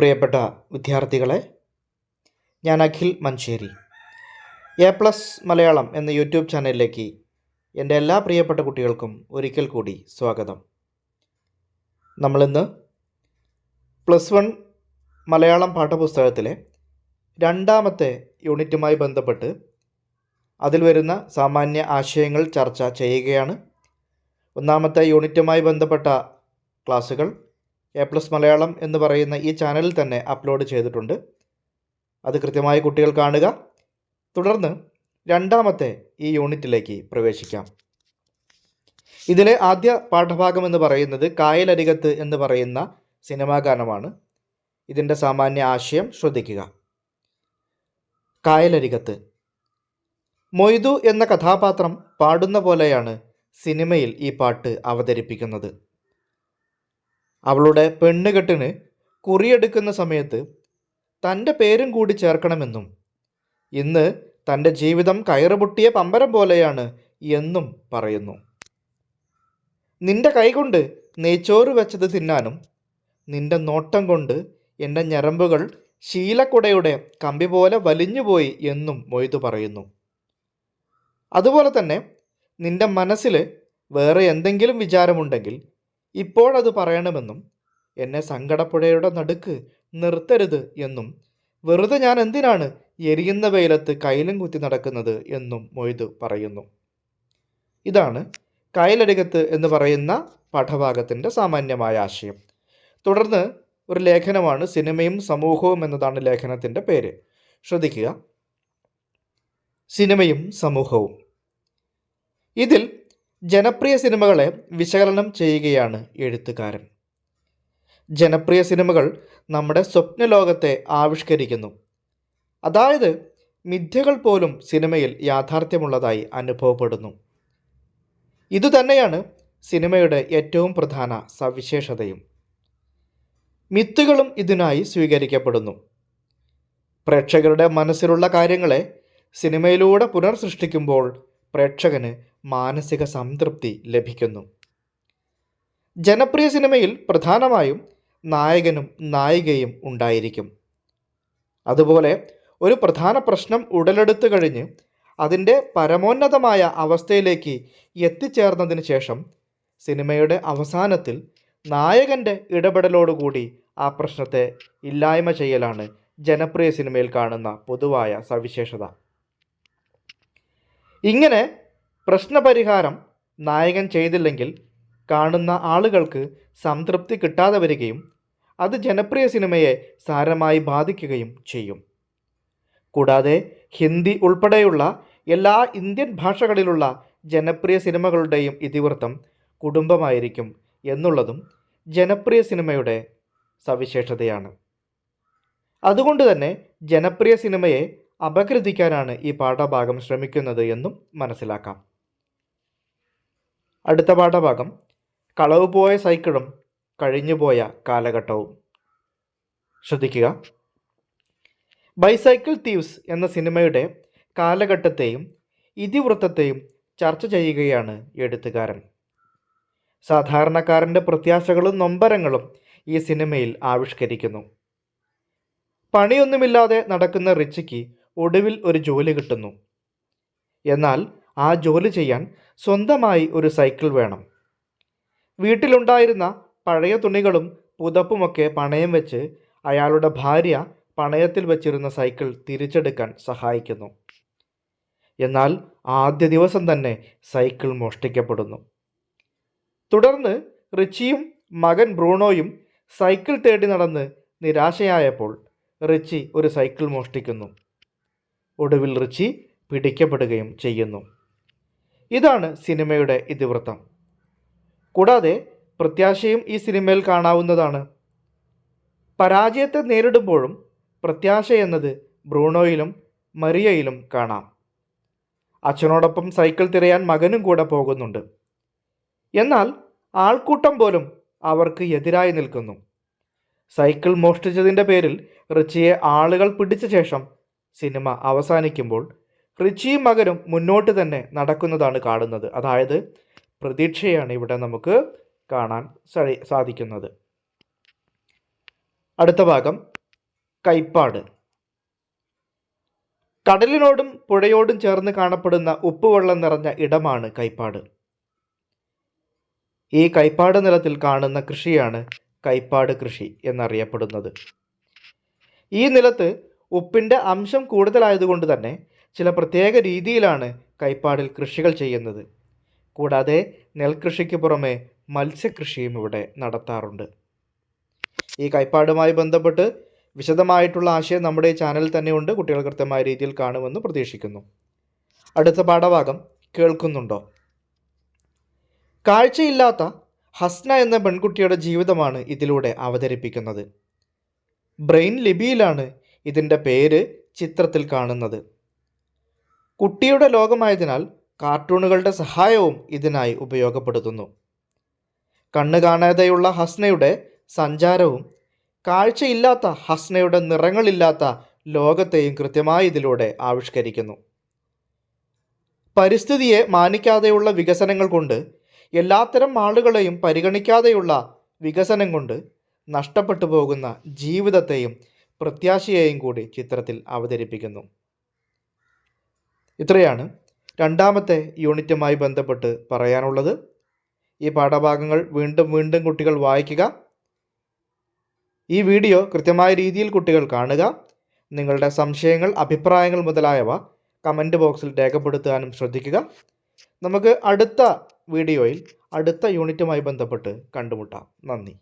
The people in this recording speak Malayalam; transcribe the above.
പ്രിയപ്പെട്ട വിദ്യാർത്ഥികളെ ഞാൻ അഖിൽ മഞ്ചേരി. എ പ്ലസ് മലയാളം എന്ന യൂട്യൂബ് ചാനലിലേക്ക് എന്റെ എല്ലാ പ്രിയപ്പെട്ട കുട്ടികൾക്കും ഒരിക്കൽ കൂടി സ്വാഗതം. നമ്മളിന്ന് പ്ലസ് വൺ മലയാളം പാഠപുസ്തകത്തിലെ രണ്ടാമത്തെ യൂണിറ്റുമായി ബന്ധപ്പെട്ട് അതിൽ വരുന്ന സാമാന്യ ആശയങ്ങൾ ചർച്ച ചെയ്യുകയാണ്. ഒന്നാമത്തെ യൂണിറ്റുമായി ബന്ധപ്പെട്ട ക്ലാസ്സുകൾ എ പ്ലസ് മലയാളം എന്ന് പറയുന്ന ഈ ചാനലിൽ തന്നെ അപ്ലോഡ് ചെയ്തിട്ടുണ്ട്. അത് കൃത്യമായി കുട്ടികൾ കാണുക. തുടർന്ന് രണ്ടാമത്തെ ഈ യൂണിറ്റിലേക്ക് പ്രവേശിക്കാം. ഇതിലെ ആദ്യ പാഠഭാഗം എന്ന് പറയുന്നത് കായലരികത്ത് എന്ന് പറയുന്ന സിനിമാ ഗാനമാണ്. ഇതിന്റെ സാമാന്യ ആശയം ശ്രദ്ധിക്കുക. കായലരികത്ത്. മൊയ്തു എന്ന കഥാപാത്രം പാടുന്ന പോലെയാണ് സിനിമയിൽ ഈ പാട്ട് അവതരിപ്പിക്കുന്നത്. അവളുടെ പെണ്ണുകെട്ടിന് കുറിയെടുക്കുന്ന സമയത്ത് തന്റെ പേരും കൂടി ചേർക്കണമെന്നും ഇന്ന് തന്റെ ജീവിതം കയറുപൊട്ടിയ പമ്പരം പോലെയാണ് എന്നും പറയുന്നു. നിന്റെ കൈകൊണ്ട് നെയ്ച്ചോറ് വെച്ചത് തിന്നാനും നിന്റെ നോട്ടം കൊണ്ട് എന്റെ ഞരമ്പുകൾ ശീലക്കുടയുടെ കമ്പി പോലെ വലിഞ്ഞുപോയി എന്നും മൊയ്തു പറയുന്നു. അതുപോലെ തന്നെ നിന്റെ മനസ്സിൽ വേറെ എന്തെങ്കിലും വിചാരമുണ്ടെങ്കിൽ ഇപ്പോഴത് പറയണമെന്നും എന്നെ സങ്കടപ്പുഴയുടെ നടുക്ക് നിർത്തരുത് എന്നും വെറുതെ ഞാൻ എന്തിനാണ് എരിയുന്ന വെയിലത്ത് കയ്യിലും കുത്തി നടക്കുന്നത് എന്നും മൊയ്തു പറയുന്നു. ഇതാണ് കയലരികത്ത് എന്ന് പറയുന്ന പാഠഭാഗത്തിന്റെ സാമാന്യമായ ആശയം. തുടർന്ന് ഒരു ലേഖനമാണ് സിനിമയും സമൂഹവും എന്നതാണ് ലേഖനത്തിന്റെ പേര്. ശ്രദ്ധിക്കുക. സിനിമയും സമൂഹവും. ഇതിൽ ജനപ്രിയ സിനിമകളെ വിശകലനം ചെയ്യുകയാണ് എഴുത്തുകാരൻ. ജനപ്രിയ സിനിമകൾ നമ്മുടെ സ്വപ്നലോകത്തെ ആവിഷ്കരിക്കുന്നു. അതായത് മിഥ്യകൾ പോലും സിനിമയിൽ യാഥാർത്ഥ്യമുള്ളതായി അനുഭവപ്പെടുന്നു. ഇതുതന്നെയാണ് സിനിമയുടെ ഏറ്റവും പ്രധാന സവിശേഷതയും. മിത്തുകളും ഇതിനായി സ്വീകരിക്കപ്പെടുന്നു. പ്രേക്ഷകരുടെ മനസ്സിലുള്ള കാര്യങ്ങളെ സിനിമയിലൂടെ പുനർസൃഷ്ടിക്കുമ്പോൾ പ്രേക്ഷകന് മാനസിക സംതൃപ്തി ലഭിക്കുന്നു. ജനപ്രിയ സിനിമയിൽ പ്രധാനമായും നായകനും നായികയും ഉണ്ടായിരിക്കും. അതുപോലെ ഒരു പ്രധാന പ്രശ്നം ഉടലെടുത്തു കഴിഞ്ഞ് അതിന്റെ പരമോന്നതമായ അവസ്ഥയിലേക്ക് എത്തിച്ചേർന്നതിന് ശേഷം സിനിമയുടെ അവസാനത്തിൽ നായകന്റെ ഇടപെടലോടുകൂടി ആ പ്രശ്നത്തെ ഇല്ലായ്മ ചെയ്യലാണ് ജനപ്രിയ സിനിമയിൽ കാണുന്ന പൊതുവായ സവിശേഷത. ഇങ്ങനെ പ്രശ്നപരിഹാരം നായകൻ ചെയ്തില്ലെങ്കിൽ കാണുന്ന ആളുകൾക്ക് സംതൃപ്തി കിട്ടാതെ വരികയും അത് ജനപ്രിയ സിനിമയെ സാരമായി ബാധിക്കുകയും ചെയ്യും. കൂടാതെ ഹിന്ദി ഉൾപ്പെടെയുള്ള എല്ലാ ഇന്ത്യൻ ഭാഷകളിലുള്ള ജനപ്രിയ സിനിമകളുടെയും ഇതിവൃത്തം കുടുംബമായിരിക്കും എന്നുള്ളതും ജനപ്രിയ സിനിമയുടെ സവിശേഷതയാണ്. അതുകൊണ്ട് തന്നെ ജനപ്രിയ സിനിമയെ അപകൃതിക്കാനാണ് ഈ പാഠഭാഗം ശ്രമിക്കുന്നത് എന്നും മനസ്സിലാക്കാം. അടുത്ത പാഠഭാഗം. കളവ് പോയ സൈക്കിളും കഴിഞ്ഞുപോയ കാലഘട്ടവും. ശ്രദ്ധിക്കുക. ബൈസൈക്കിൾ തീവ്സ് എന്ന സിനിമയുടെ കാലഘട്ടത്തെയും ഇതിവൃത്തത്തെയും ചർച്ച ചെയ്യുകയാണ് എഴുത്തുകാരൻ. സാധാരണക്കാരന്റെ പ്രത്യാശകളും നൊമ്പരങ്ങളും ഈ സിനിമയിൽ ആവിഷ്കരിക്കുന്നു. പണിയൊന്നുമില്ലാതെ നടക്കുന്ന റിച്ചിക്ക് ഒടുവിൽ ഒരു ജോലി കിട്ടുന്നു. എന്നാൽ ആ ജോലി ചെയ്യാൻ സ്വന്തമായി ഒരു സൈക്കിൾ വേണം. വീട്ടിലുണ്ടായിരുന്ന പഴയ തുണികളും പുതപ്പുമൊക്കെ പണയം വെച്ച് അയാളുടെ ഭാര്യ പണയത്തിൽ വെച്ചിരുന്ന സൈക്കിൾ തിരിച്ചെടുക്കാൻ സഹായിക്കുന്നു. എന്നാൽ ആദ്യ ദിവസം തന്നെ സൈക്കിൾ മോഷ്ടിക്കപ്പെടുന്നു. തുടർന്ന് റിച്ചിയും മകൻ ബ്രൂണോയും സൈക്കിൾ തേടി നടന്ന് നിരാശയായപ്പോൾ റിച്ചി ഒരു സൈക്കിൾ മോഷ്ടിക്കുന്നു. ഒടുവിൽ റിച്ചി പിടിക്കപ്പെടുകയും ചെയ്യുന്നു. ഇതാണ് സിനിമയുടെ ഇതിവൃത്തം. കൂടാതെ പ്രത്യാശയും ഈ സിനിമയിൽ കാണാവുന്നതാണ്. പരാജയത്തെ നേരിടുമ്പോഴും പ്രത്യാശ എന്നത് ബ്രൂണോയിലും മറിയയിലും കാണാം. അച്ഛനോടൊപ്പം സൈക്കിൾ തിരയാൻ മകനും കൂടെ പോകുന്നുണ്ട്. എന്നാൽ ആൾക്കൂട്ടം പോലും അവർക്ക് എതിരായി നിൽക്കുന്നു. സൈക്കിൾ മോഷ്ടിച്ചതിന്റെ പേരിൽ റിച്ചിയെ ആളുകൾ പിടിച്ച ശേഷം സിനിമ അവസാനിക്കുമ്പോൾ റിച്ചിയും മകനും മുന്നോട്ട് തന്നെ നടക്കുന്നതാണ് കാണുന്നത്. അതായത് പ്രതീക്ഷയാണ് ഇവിടെ നമുക്ക് കാണാൻ സാധിക്കുന്നത്. അടുത്ത ഭാഗം കൈപ്പാട്. കടലിനോടും പുഴയോടും ചേർന്ന് കാണപ്പെടുന്ന ഉപ്പുവെള്ളം നിറഞ്ഞ ഇടമാണ് കൈപ്പാട്. ഈ കൈപ്പാട് നിലത്തിൽ കാണുന്ന കൃഷിയാണ് കൈപ്പാട് കൃഷി എന്നറിയപ്പെടുന്നത്. ഈ നിലത്ത് ഉപ്പിന്റെ അംശം കൂടുതലായതുകൊണ്ട് തന്നെ ചില പ്രത്യേക രീതിയിലാണ് കൈപ്പാടിൽ കൃഷികൾ ചെയ്യുന്നത്. കൂടാതെ നെൽകൃഷിക്ക് പുറമെ മത്സ്യകൃഷിയും ഇവിടെ നടത്താറുണ്ട്. ഈ കൈപ്പാടുമായി ബന്ധപ്പെട്ട് വിശദമായിട്ടുള്ള ആശയം നമ്മുടെ ചാനൽ തന്നെ ഉണ്ട് കുട്ടികൾ കൃത്യമായ രീതിയിൽ കാണുമെന്ന് പ്രതീക്ഷിക്കുന്നു. അടുത്ത പാഠഭാഗം കേൾക്കുന്നുണ്ടോ? കാഴ്ചയില്ലാത്ത ഹസ്ന എന്ന പെൺകുട്ടിയുടെ ജീവിതമാണ് ഇതിലൂടെ അവതരിപ്പിക്കുന്നത്. ബ്രെയിൻ ലിപിയിലാണ് ഇതിന്റെ പേര് ചിത്രത്തിൽ കാണുന്നത്. കുട്ടിയുടെ ലോകമായതിനാൽ കാർട്ടൂണുകളുടെ സഹായവും ഇതിനായി ഉപയോഗപ്പെടുത്തുന്നു. കണ്ണ് കാണാതെയുള്ള ഹസ്നയുടെ സഞ്ചാരവും കാഴ്ചയില്ലാത്ത ഹസ്നയുടെ നിറങ്ങളില്ലാത്ത ലോകത്തെയും കൃത്യമായി ഇതിലൂടെ ആവിഷ്കരിക്കുന്നു. പരിസ്ഥിതിയെ മാനിക്കാതെയുള്ള വികസനങ്ങൾ കൊണ്ട് എല്ലാത്തരം ആളുകളെയും പരിഗണിക്കാതെയുള്ള വികസനം കൊണ്ട് നഷ്ടപ്പെട്ടു പോകുന്ന ജീവിതത്തെയും പ്രത്യാശയെയും കൂടി ചിത്രത്തിൽ അവതരിപ്പിക്കുന്നു. ഇത്രയാണ് രണ്ടാമത്തെ യൂണിറ്റുമായി ബന്ധപ്പെട്ട് പറയാനുള്ളത്. ഈ പാഠഭാഗങ്ങൾ വീണ്ടും വീണ്ടും കുട്ടികൾ വായിക്കുക. ഈ വീഡിയോ കൃത്യമായ രീതിയിൽ കുട്ടികൾ കാണുക. നിങ്ങളുടെ സംശയങ്ങൾ അഭിപ്രായങ്ങൾ മുതലായവ കമന്റ് ബോക്സിൽ രേഖപ്പെടുത്താനും ശ്രദ്ധിക്കുക. നമുക്ക് അടുത്ത വീഡിയോയിൽ അടുത്ത യൂണിറ്റുമായി ബന്ധപ്പെട്ട് കണ്ടുമുട്ടാം. നന്ദി.